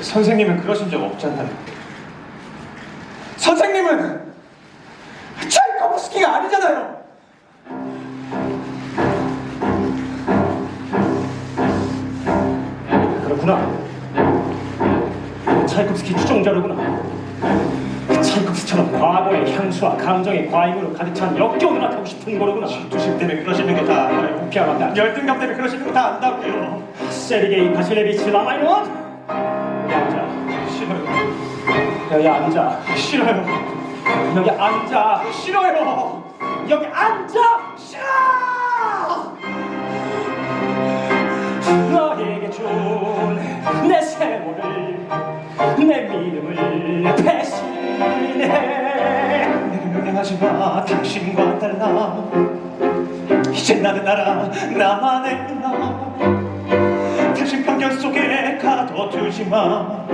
선생님은 그러신 적 없잖아요. 선생님은 차이코프스키가 아니잖아요. 그렇구나. 차이콥스키 추종자로구나. 그 차이콥스처럼 과거의 향수와 감정의 과잉으로 가득 찬 역겨운 음악하고 싶은 거로구나. 두심 때문에 그러시는 거다 알아요. 피아노다. 열등감 때문에 그러시는 거 다 안다고요. 세르게이 바실레비치. 싫어요. 여기 앉아. 싫어요. 여기 앉아. 싫어요. 여기 앉아. 싫어. 너에게 준 내 세월을 내 믿음을 배신해. 내게 명령하지 마. 당신과 달라. 이제 나는 알아. 나만의 나. 당신 편견 속에 가둬두지 마.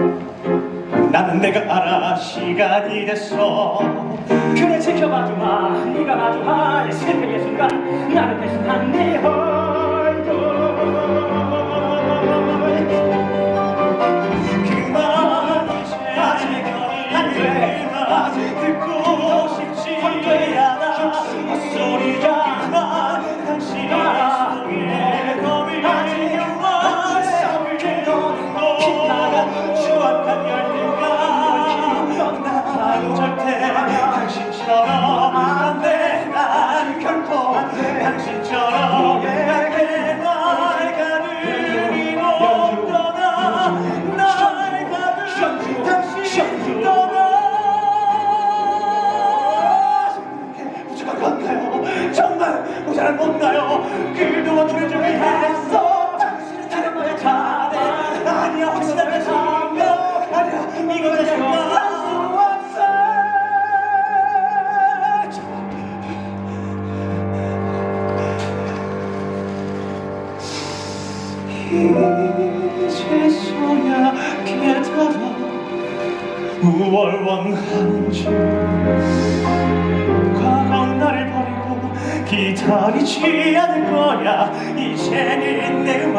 나는 내가 알아. 시간이 됐어. 그래 지켜봐주마 네가 마주할 슬픔의 순간 나를 대신한 네얼 정말 모자란 건가요? 그동안 그를 준비했어 당신은 다른 거에 잘해 아니야 확실하게 생각. 아니야 이거 내가 할수 없어. 이제서야 깨달아 무얼 원하는지 과거는 나를 버리고 기다리지 않을 거야. 이제는 내음